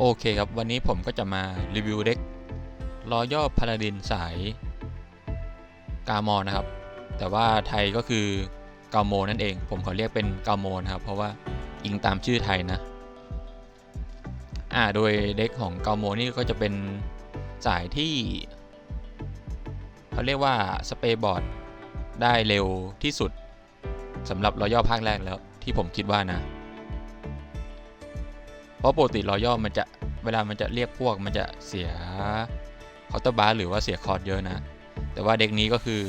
โอเคครับ วันนี้ผมก็จะมารีวิวเด็กรอย่อพาราดินสายกามอนะครับ แต่ว่าไทยก็คือกาโมนั่นเอง ผมขอเรียกเป็นกาโมนะครับ เพราะว่าอิงตามชื่อไทยนะอ่าโดยเด็กของกาโมนี่ก็จะเป็นสายที่เขาเรียกว่าสเปย์บอร์ดได้เร็วที่สุดสำหรับรอย่อภาคแรกแล้วที่ผมคิดว่านะ เพราะปกติรอย่อมันจะเวลามันจะเรียกพวกมันจะเสียเคาน์เตอร์บาร์หรือว่าเสียคอร์ดเยอะนะ แต่ว่าเด็กนี้ก็คือ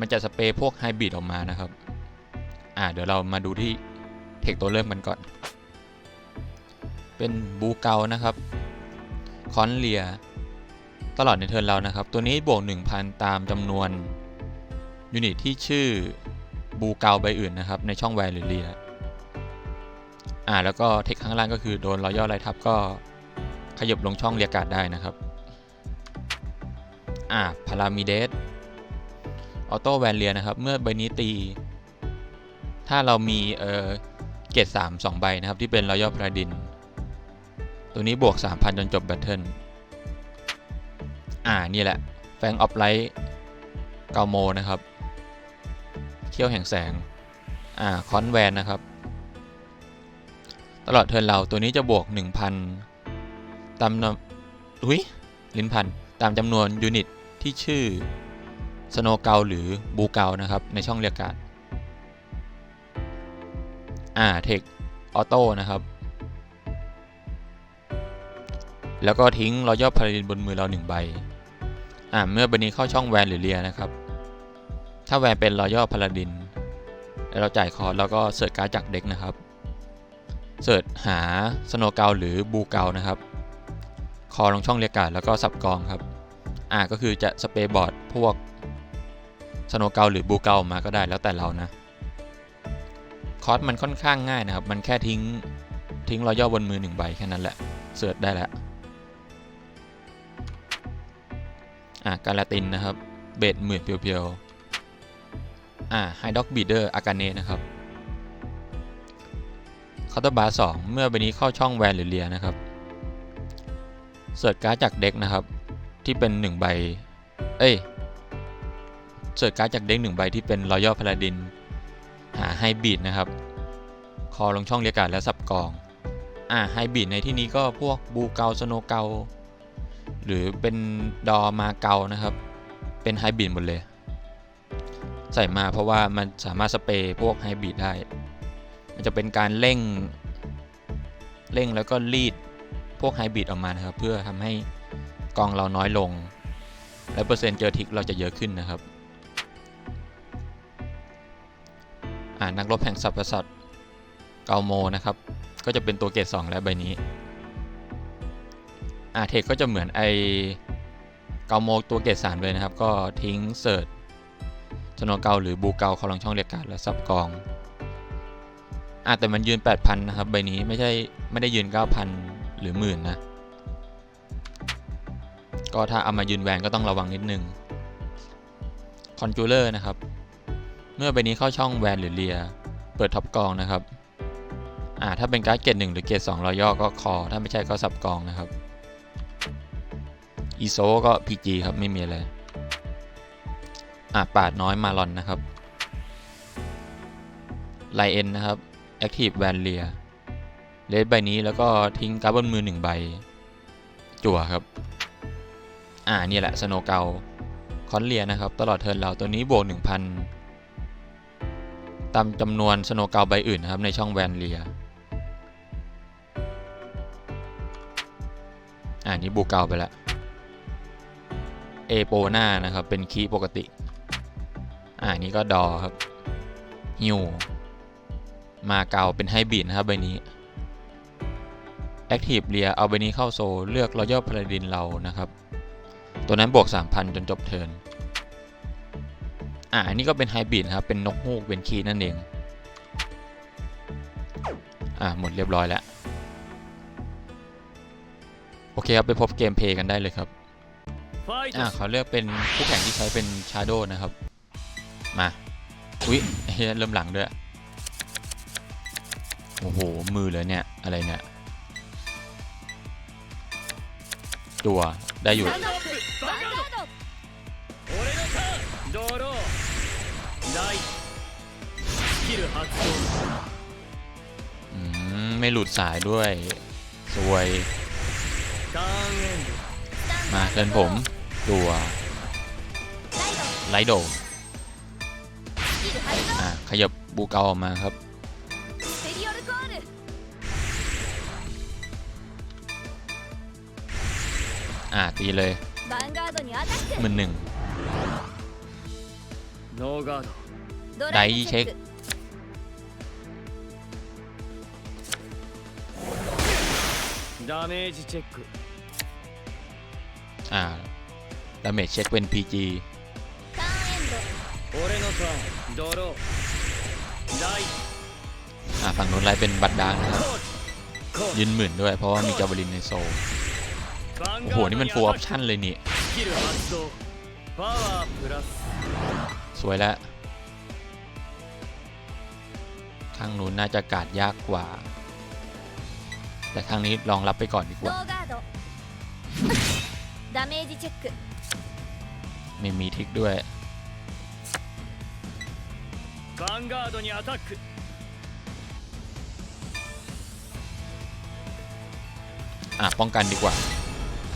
มันจะสเปรย์พวกไฮบริดออกมานะครับ อ่าเดี๋ยวเรามาดูที่เทคตัวเริ่มกันก่อน เป็นบูเกานะครับ คอนเลีย ตลอดในเทิร์นเรานะครับ ตัวนี้บวก 1,000 ตามจำนวนยูนิตที่ชื่อบูเกาใบอื่นนะครับ ในช่องแวร์หรือเลีย อ่าแล้วก็เทคข้างล่างก็คือโดนรอยย่อไล่ทับก็ขยับลงช่องเรียการ์ดได้นะครับอ่าพารามิเดสออโต้แวนเลียนะครับ เมื่อใบนี้ตี ถ้าเรามีเอ่อเกรด3 2ใบนะครับ ที่เป็นรอยย่อพาราดิน ตัวนี้บวก 3,000 จนจบแบทเทิลอ่า นี่แหละ แฟงออฟไลท์เกาโมนะครับ เขี้ยวแห่งแสง อ่า คอนแวนนะครับ ตลอดเทิร์นเราตัวนี้จะบวก 1,000 ตามนอุ้ยลิ้นพันตามจำนวนยูนิตที่ชื่อสโนเกาหรือบูเกานะครับ ในช่องเรียกการ์ดอ่าเทคออโต้นะครับ แล้วก็ทิ้งรอยย่อพาราดินบนมือเราหนึ่งใบ อ่าเมื่อใบนี้เข้าช่องแวนหรือเลียนะครับ ถ้าแวนเป็นรอยย่อพาราดิน แล้วเราจ่ายคอร์สแล้วก็เสิร์ชการ์ดจากเด็กนะครับ เสิร์ชหาสโนเกาหรือบูเกานะครับ คอลงช่องเรียกการแล้วก็สับกองครับ อ่าก็คือจะสเปรย์บอร์ดพวกสโนเกาหรือบูเกามาก็ได้แล้วแต่เรานะคอร์สมันค่อนข้างง่ายนะครับ มันแค่ทิ้งทิ้งรอยย่อบนมือหนึ่งใบแค่นั้นแหละ เสิร์ชได้แล้วอะกาลาตินนะครับ เบสหมื่นเพียวๆ อะไฮด็อกบีเดอร์อากาเนนะครับาน์เตอร์บาร์สองเมื่อใบนี้เข้าช่องแวนหรือเลียนะครับเสิร์ชการ์ดจากเด็กนะครับ ที่เป็น 1 ใบ เอ้ยเสิร์ชการ์ดจากเด็ก1ใบที่เป็นรอยัลพาราดินหาไฮบีดนะครับ คอลงช่องเรียกการ์ดและสับกองอ่าไฮบีดในที่นี้ก็พวกบูเกาสโนเกาหรือเป็นดอมาเกานะครับ เป็นไฮบริดหมดเลย ใส่มาเพราะว่ามันสามารถสเปรย์พวกไฮบริดได้ มันจะเป็นการเร่งเร่งแล้วก็รีดพวกไฮบริดออกมานะครับ เพื่อทำให้กองเราน้อยลง และเปอร์เซ็นต์เจอทิกเราจะเยอะขึ้นนะครับอ่านักรบแห่งสัพพสัตว์เกาโมนะครับ ก็จะเป็นตัวเกรด2และใบนี้อาเทคก็จะเหมือนไอเกาโมตัวเกรดสามเลยนะครับ ก็ทิ้งเสิร์ชสโนเกาหรือบูเกาเขาลองช่องเรียกการและซับกอง อาแต่มันยืน 8,000 นะครับ ใบนี้ไม่ใช่ไม่ได้ยืน 9,000 หรือหมื่นนะ ก็ถ้าเอามายืนแวนก็ต้องระวังนิดนึงคอนจูเลอร์นะครับ เมื่อใบนี้เข้าช่องแวนหรือเลีย เปิดท็อปกองนะครับ อ่าถ้าเป็นการ์ดเกรดหนึ่งหรือเกรดสองรอยย่อก็คอ ถ้าไม่ใช่ก็สับกองนะครับอีโซก็ PG ครับ ไม่มีอะไร อะปาดน้อยมาลอนนะครับไลเอ็นนะครับ Active v a n l i a เลสใบนี้แล้วก็ทิ้งการ์ดบนมือหนึ่งใบ จั่วครับ อ่า นี่แหละสโนเกาคอนเลียนะครับ ตลอดเทิร์นเราตัวนี้บวก 1,000 ตามจำนวนสโนเกาใบอื่นนะครับ ในช่องแวนเลียอ่านี้บูเกาไปแล้วเอโปนานะครับ เป็นคีปกติ อ่านี้ก็ดอครับฮิว มาเกาเป็นไฮบริดนะครับใบนี้ Active เรียเอาใบนี้เข้าโซเลือกรอยัลพาราดินเรานะครับ ตัวนั้นบวก 3,000 จนจบเทิร์นอ่าอันนี้ก็เป็นไฮบริดนะครับ เป็นนกฮูกเป็นคีนั่นเอง อ่าหมดเรียบร้อยแล้ว โอเคครับ ไปพบเกมเพย์กันได้เลยครับ อ่าเขาเลือกเป็นคู่แข่งที่ใช้เป็นชาโดนะครับ มา อุ้ยเริ่มหลังด้วย โอ้โห มือเลยเนี่ย อะไรเนี่ย ตัวได้อยู่ไม่หลุดสายด้วย สวย มาเดินผม ตัวไลโดอะขยับบูเกาออกมาครับ่าตีเลยหมื่นหนึ่งไดเช็คดาเมจเช็คอ่าดาเมจเช็คเป็น PG อ่าฝั่งนู้นไล่เป็นบัตดังนะครับยืนหมื่นด้วยเพราะว่ามีจาบลินในโซล โอ้โห นี่มันฟูลออปชั่นเลยนี่ สวยแล้วทางนู้นน่าจะกาดยากกว่า แต่ทางนี้ลองรับไปก่อนดีกว่า ไม่มีทิกด้วยอะป้องกันดีกว่า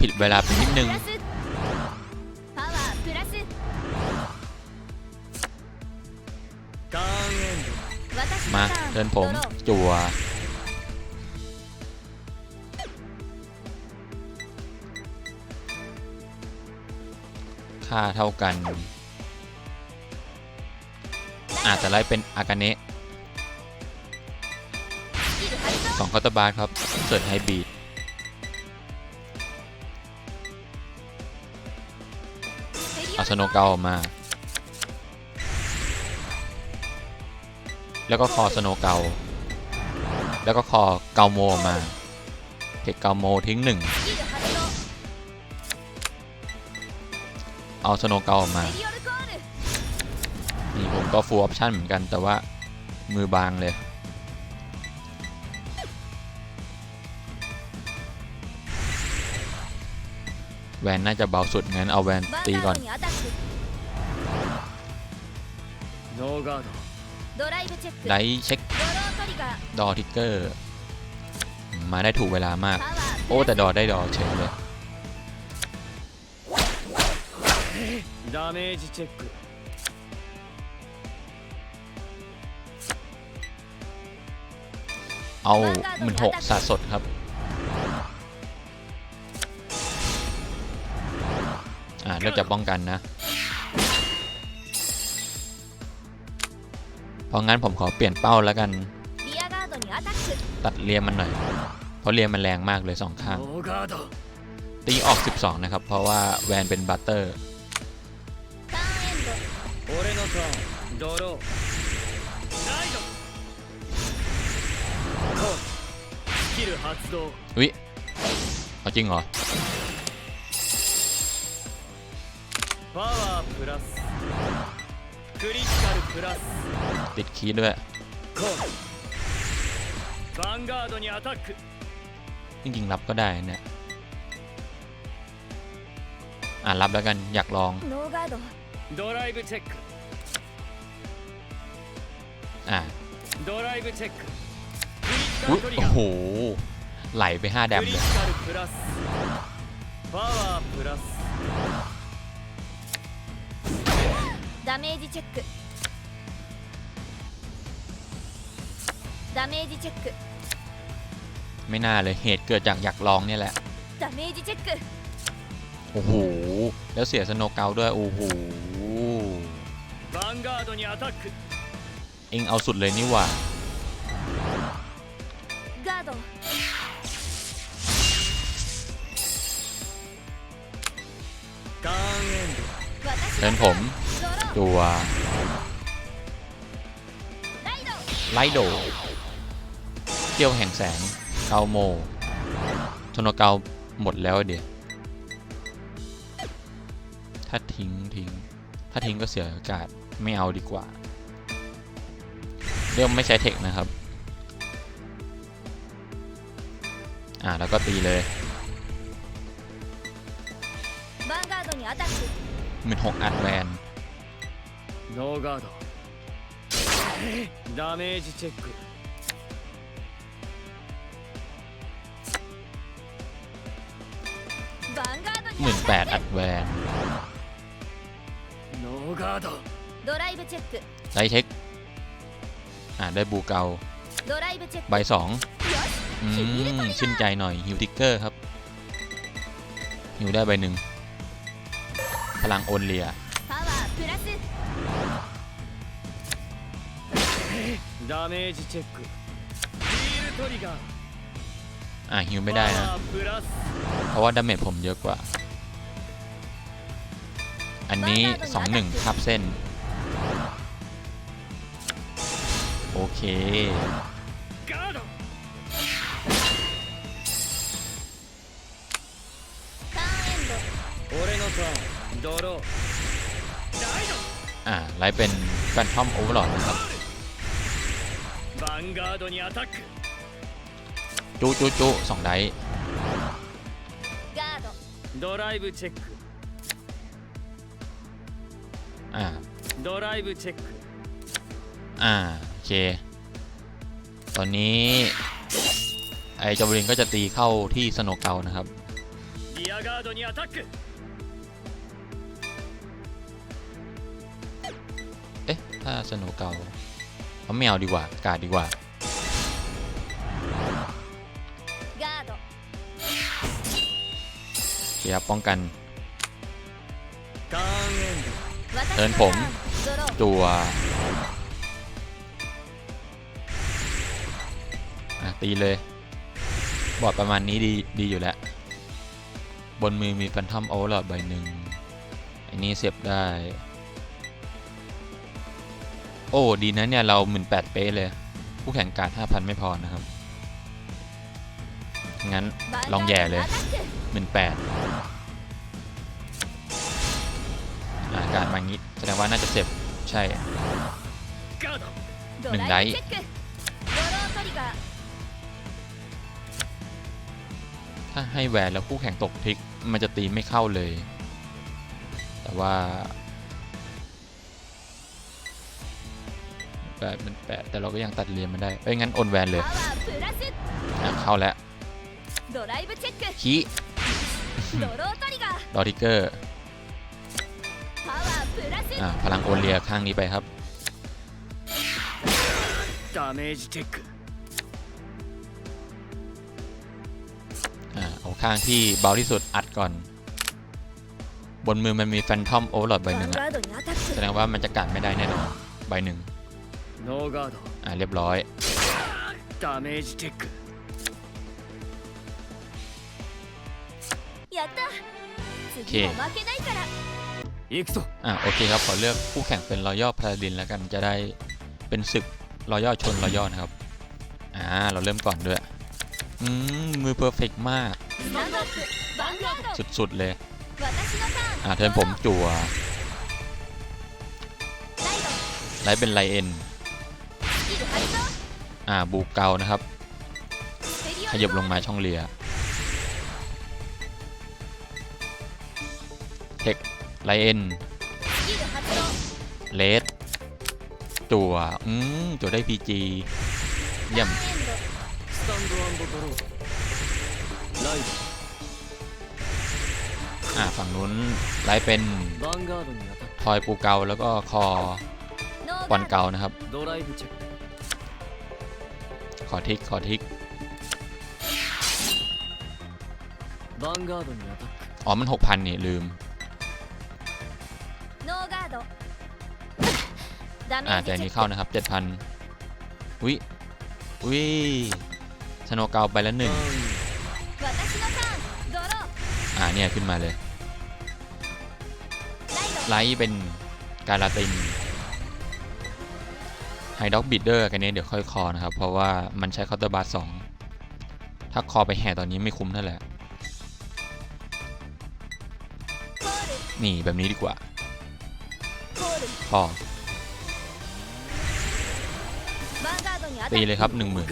ผิดเวลาไปนิดนึงมาเดินผมจั่วค่าเท่ากัน อาจจะไล่เป็นอากาเนะสองคอตาบาร์ครับเสิร์ดไฮบีด เอาสโนเกาออกมา แล้วก็คอสโนเกา แล้วก็คอเกาโมออกมา เทคเกาโมทิ้งหนึ่ง เอาสโนเกาออกมา นี่ผมก็ฟูลออปชั่นเหมือนกันแต่ว่ามือบางเลย แวนน่าจะเบาสุดงั้นเอาแวนตีก่อนได้เช็คดอทิกเกอร์ มาได้ถูกเวลามาก โอ้แต่ดอได้ดอเฉยเลยเเอาหมื่นหกสะสดครับ ก็จะป้องกันนะเพราะงั้นผมขอเปลี่ยนเป้าแล้วกัน ตัดเลียมมันหน่อย เพราะเลียมมันแรงมากเลยสองข้าง ตีออก 12 นะครับ เพราะว่าแวนเป็นบัตเตอร์ วิเอาจริงเหรอ パワープラスクリティカルプラス ติดคีย์ด้วย コールヴァンガードにアタック จริงๆ รับก็ได้เนี่ย อ่ารับแล้วกันอยากลอง ノーガードドライブチェック อ่า ドライブチェッククリティカ อุ๊ ル ย トリ โอ้ ガー โห ไหลไป 5 แดม クリ เล テ ย ィカルプラスパワープラス ダメージチェックダメージチェック ไม่น่าเลยเหตุเกิดจากอยากลองเนี่ยแหละ ダメージチェック โอ้โห แล้วเสียสโนว์เกาด้วย โอ้โห ヴァンガードにアタック เอ็งเอาสุดเลยนี่หว่า ガード เดินผม ドロー ตัวไลโดเกี่ยวแห่งแสงเกาโมโทโนเกาหมดแล้วเดี๋ยวถ้าทิ้งทิ้งถ้าทิ้งก็เสียอากาศไม่เอาดีกว่า เริ่มไม่ใช้เทคนะครับ อ่าแล้วก็ตีเลยมันหกอัดแวน ノーガードダメージチェックヴァンガード ห に มื่น ア แป タ ด ッ อัดแวน ノーガードクドライブチェック ไลท์เทค อ่าได้บูเกา ドライブチェック ใบสอง よし อืมชื่นใจหน่อยฮิวทิกเกอร์ครับฮิวได้ใบหนึ่ง พลังโอนเลีย パワープラス ダメージチェックヒールトリガー อ่าฮิวไม่ได้นะ パワープラス เพราะว่าดาเมจผมเยอะกว่า อันนี้ 2-1ทับเส้น โอเค ガードターンエンド俺のターンドローライ อ่า ไลท์เป็นแฟนทอมโอเวอร์ลอดนะครับ ドヴァ ンガードにアタック จุจุจุสองไดส์ ガードドライブチェック อ่า ドライブチェック อ่า โอเค ตอนนี้ ไอจอบรินก็จะตีเข้าที่สโนว์เกานะครับ リアガードにアタック เอ๊ะ ถ้าสโนว์เกา เขาไม่เอดีกว่า กาดดีกว่า เกียร์ป้องกันเอินผม ตัวตีเลย บอดประมาณนี้ดีดีอยู่แล้ว บนมือมีแฟนทอมโอลอดใบหนึ่ง อันนี้เสียบได้ โอ้ดีนะเนี่ย เราหมื่นแปดเป๊ะเลย ผู้แข่งการ์ดห้าพันไม่พอนะครับ งั้นลองแย่เลยหมื่นแปดอาการมางี้ แสดงว่าน่าจะเจ็บใช่หนึ่งได้ถ้าให้แหวนแล้วคู่แข่งตกทิก มันจะตีไม่เข้าเลย แต่ว่า กปายเนแปะแต่เราก็ยังตัดเหลี่ยมมันได้เอ้ยงั้นโอนแวนเลยอะเข้าแล้วคีดอทิเกอร์พลังโอนเลียข้างนี้ไปครับเอาข้างที่เบาที่สุดอัดก่อน บนมือมันมีแฟนทอมโอเวอร์ลอดใบหนึ่งแสดงว่ามันจะกัดไม่ได้แน่นอนใบหนึ่ง โนกาโดอ่าเรียบร้อยดาเมจเทคやった次も負けないから行くぞอ่าโอเคครับ ขอเลือกคู่แข่งเป็นรอยย่อพาดินแล้วกันจะได้เป็นศึกรอยย่อชนรอยย่อนะครับ อ่า เราเริ่มก่อนด้วย อืม มือเพอร์เฟกมาก สุด ๆ เลย อ่าเทินผมจั่วไลเป็นไลเอ็น อ่าบูเกานะครับ ขยับลงมาช่องเรือเทคไลเอนเลสจัวอืมจัวได้พีจีเยี่ยมอ่าฝั่งนู้นไลเป็นทอยปูเกาแล้วก็คอปอนเกานะครับ ขอทิกขอทิกอ๋อมันหกพันนี่ลืมอ่าแต่นี้เข้านะครับเจ็ดพันอุ้ยอุ้ยชโนกาวไปแล้วหนึ่งอ่าเนี่ยขึ้นมาเลย ไลท์เป็นการาติน ไฮด็อกบิดเดอร์กันนี้เดี๋ยวค่อยคอนะครับ เพราะว่ามันใช้คอร์เตอร์บาร์สองถ้าคอไปแห่ตอนนี้ไม่คุ้มนั่นแหละ นี่แบบนี้ดีกว่าพอตีเลยครับหนึ่งหมื่น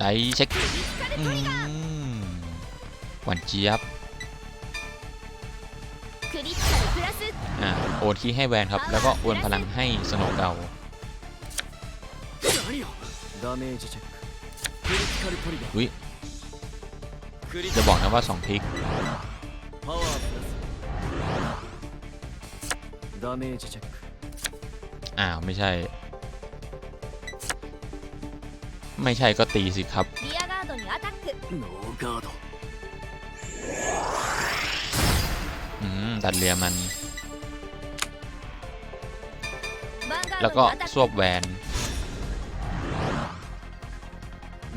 ไดเช็ควันเจี๊ยบอ่าโอนคีให้แวนครับ แล้วก็โอนพลังให้สโนว์เกา ダメージチェッククリティカルトリガー อุ๊ย クリテ จะ ィ บอกนะว่า2ทิก パワープラスダメージチェック อ้าวไม่ใช่ ไม่ใช่ก็ตีสิครับ リアガードにアタックノーガード อืมตัดเรียมัน ヴァンガ แล้ ー ว ド ก็ にアタッ ส ク วบแวน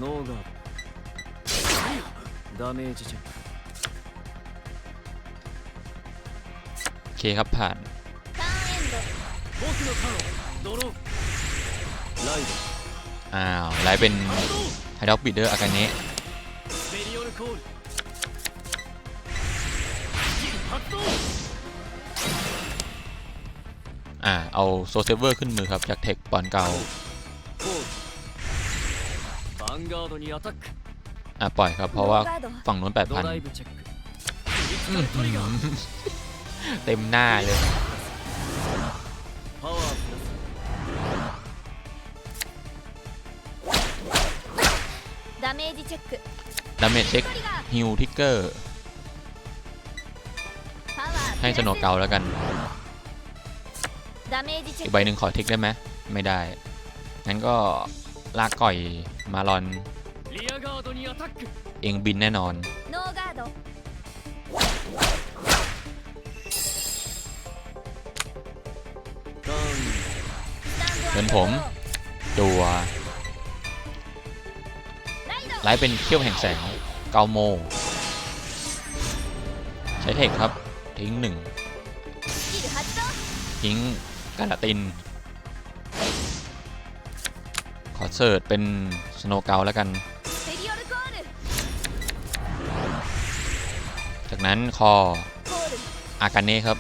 ノーガード何よダメージチェック โอเคครับผ่าน ターンエンド僕のターンドローライド อ้าวไลท์เป็น 発動 ไฮด็อกบิดเดอร์อากาเนะ ベリオルコールスキル発動 อ่าเอาโซเซเวอร์ขึ้นมือครับ จากเทคปอนเก่า อะปล่อยครับเพราะว่าฝั่งนู้นแปดพันเต็มหน้าเลยดาเมจเช็คดาเมจเช็คฮิวทิกเกอร์ให้สนอเกาแล้วกันอีกใบหนึ่งขอทิกได้ไหมไม่ได้งั้นก็ลากก่อย มาลอน เองบินแน่นอน เหมือนผม ตัวไลท์เป็นเขี้ยวแห่งแสงเกาโม ใช้เทคครับ ทิ้งหนึ่งทิ้งกระติน เสิร์ตเป็นสโนว์เกลแล้วกัน จากนั้นคออากาเน่ครับ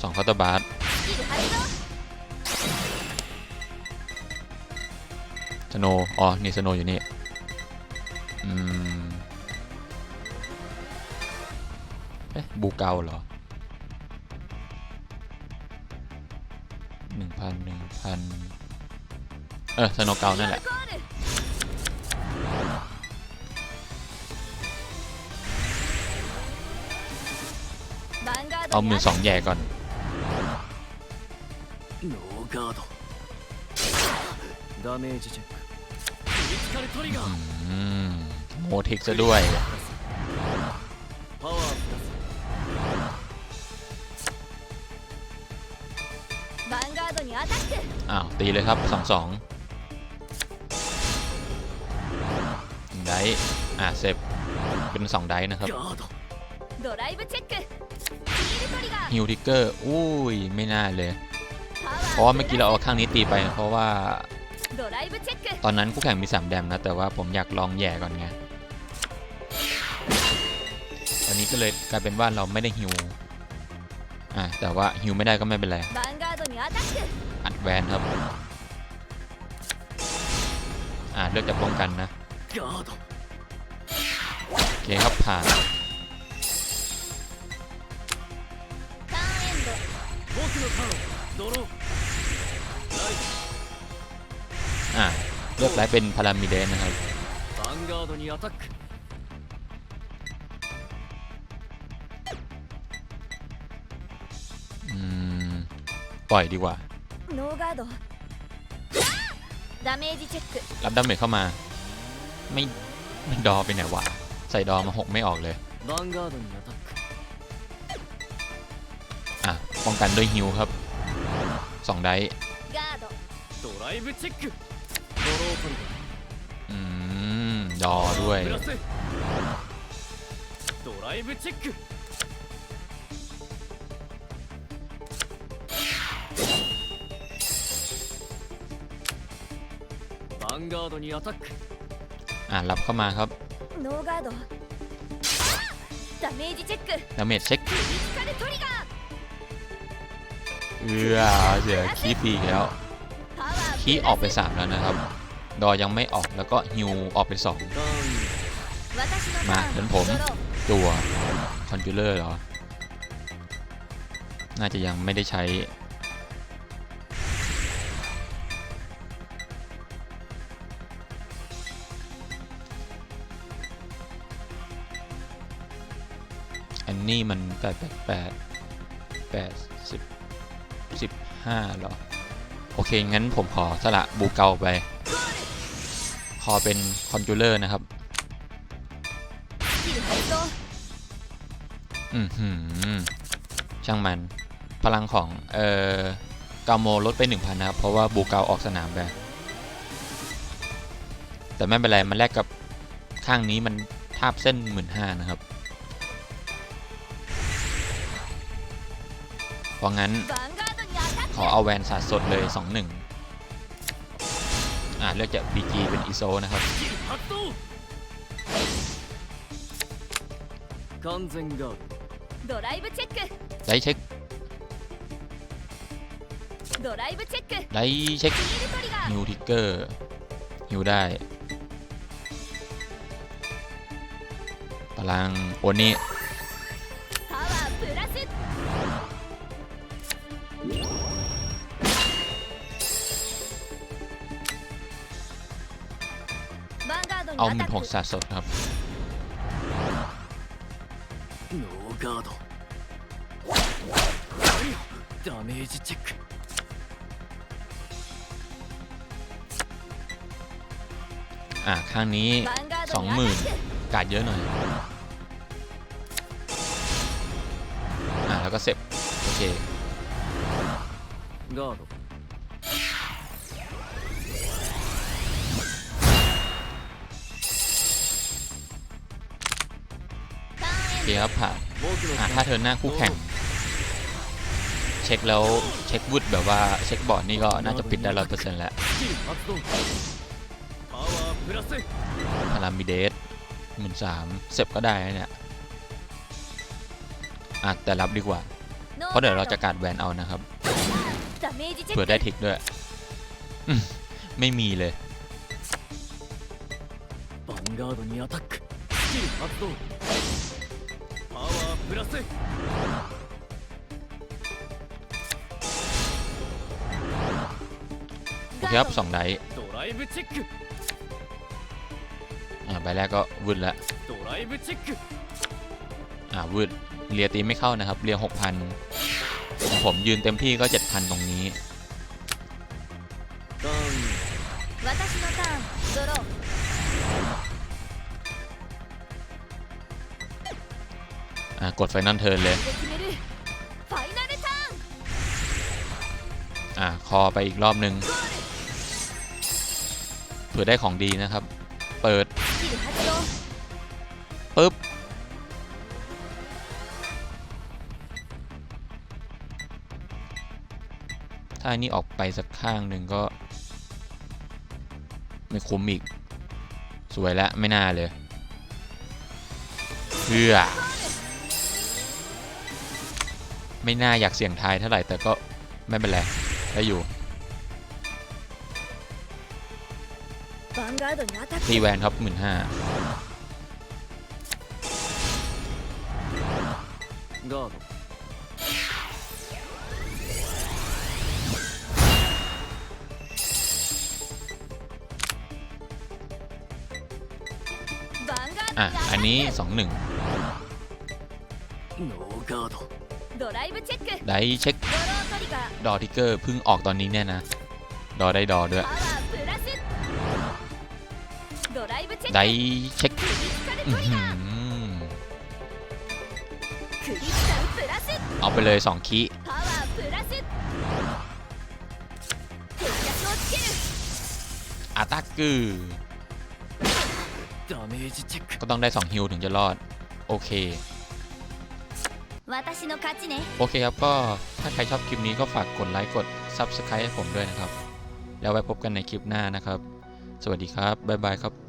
สองคอตบาร์สโนอ๋อ นี่สโนอยู่นี่เอ๊บูเกาเหรอหนึ่งพันหนึ่งพัน เออสโนเกานั่นแหละเอามือสองแย่ก่อนโมทิกซะด้วยอ้าวตีเลยครับสองสอง อะเซฟเป็น 2 ไดนะครับฮิวทิกเกอร์อุ้ย ไม่น่าเลย เพราะว่าเมื่อกี้เราเอาข้างนี้ตีไป เพราะว่า ตอนนั้นคู่แข่งมี 3 แดมนะ แต่ว่าผมอยากลองแย่ก่อนไงตอนนี้ก็เลยกลายเป็นว่าเราไม่ได้ฮิวอะแต่ว่าฮิวไม่ได้ก็ไม่เป็นไรอัดแวนครับอ่าเลือกจะป้องกันนะ เคครับผ่านอะเลือกไลท์เป็นพารามิเดนนะครับปล่อยดีกว่ารับดาเมจเข้ามา ไม่ ไม่ดอไปไหนวะ ใส่ดอมาหกไม่ออกเลยอะป้องกันด้วยฮิวครับสองได้อืมดอด้วยอ่ารับเข้ามาครับ ノーガードダメージチェック ดาเมจเช็ค クリティカルトリガー เอือเสียคีปีกแล้ว パワー คีออกไป 3 แล้วนะครับ ดอยังไม่ออกแล้วก็ฮิวออกไป 2 ターン私のタ มา ーン เดินผม ドロー ตัวคอนจูเลอร์เหรอ น่าจะยังไม่ได้ใช้ นี่มันแแแปปปดดแปดสิสิบห้าหรอ โอเค งั้นผมขอสละบูเกาไป ขอเป็นคอนจูเลอร์นะครับ อืมหืมช่างมันพลังของ เอ่อกาโมลดไป 1,000 นะครับ เพราะว่าบูเกาออกสนามไปแต่ไม่เป็นไร มันแลกกับข้างนี้มันทาบเส้นหมื่นห้านะครับ เพราะงั้นขอเอาแวนสาดสดเลย 2-1 อ่าเลือกจะ BG เป็นอีโซนะครับไดเช็คไดเช็คฮิวทิกเกอร์ฮิวได้ตารางโอนี้ เอา ア ห タ มื่นหก ック สาดสดครับ ドノーガードダメージチェック อ่า ข้างนี้ ヴァンガードにアタสองหมื่น ック กาดเยอะหน่อย อ่า แล้วก็เสร็จ โอเค ガード คครับผ่านาถ้าเธอหน้าคู่แข่ง เช็คแล้วเช็ควุฒแบบว่าเช็คบอร์ดนี่ก็น่าจะปิดได้ร้อยเปอร์เซ็นต์แล้วอารามิเดสหมื่นสามเซฟก็ได้เนี่ยอาจแต่รับดีกว่า เพราะเดี๋ยวเราจะกาดแวนเอานะครับเผื่อได้ทิกด้วยไม่มีเลย パワープラス โอเคครับสองไดส์ ドライブチェック อ่าใบแรกก็วืดละ ドライブチェック อ่าวืดเรียตีไม่เข้านะครับ เรียหกพันผมยืนเต็มที่ก็เจ็ดพันตรงนี้ กดไฟนั่นเทินเลย อะ คอไปอีกรอบหนึ่งเผื่อได้ของดีนะครับ เปิดปึ๊บถ้านี่ออกไปสักข้างหนึ่งก็ ไม่คุ้มอีก สวยแล้วไม่น่าเลยเพื่อ ไม่น่าอยากเสี่ยงทายเท่าไหร่แต่ก็ไม่เป็นไรได้อยู่ทีแวนครับหมื่นห้าอะ อันนี้สองหนึ่ง ได้เช็คดอทิกเกอร์เพิ่งออกตอนนี้เนี่ยนะ ดอได้ดอด้วยได้เช็คเอาไปเลย 2 คีอาตากือก็ต้องได้ 2 ฮิลถึงจะรอด โอเค โอเคครับก็ถ้าใครชอบคลิปนี้ก็ฝากกดไลค์กด Subscribe ให้ผมด้วยนะครับ แล้วไว้พบกันในคลิปหน้านะครับ สวัสดีครับ บ๊ายบายครับ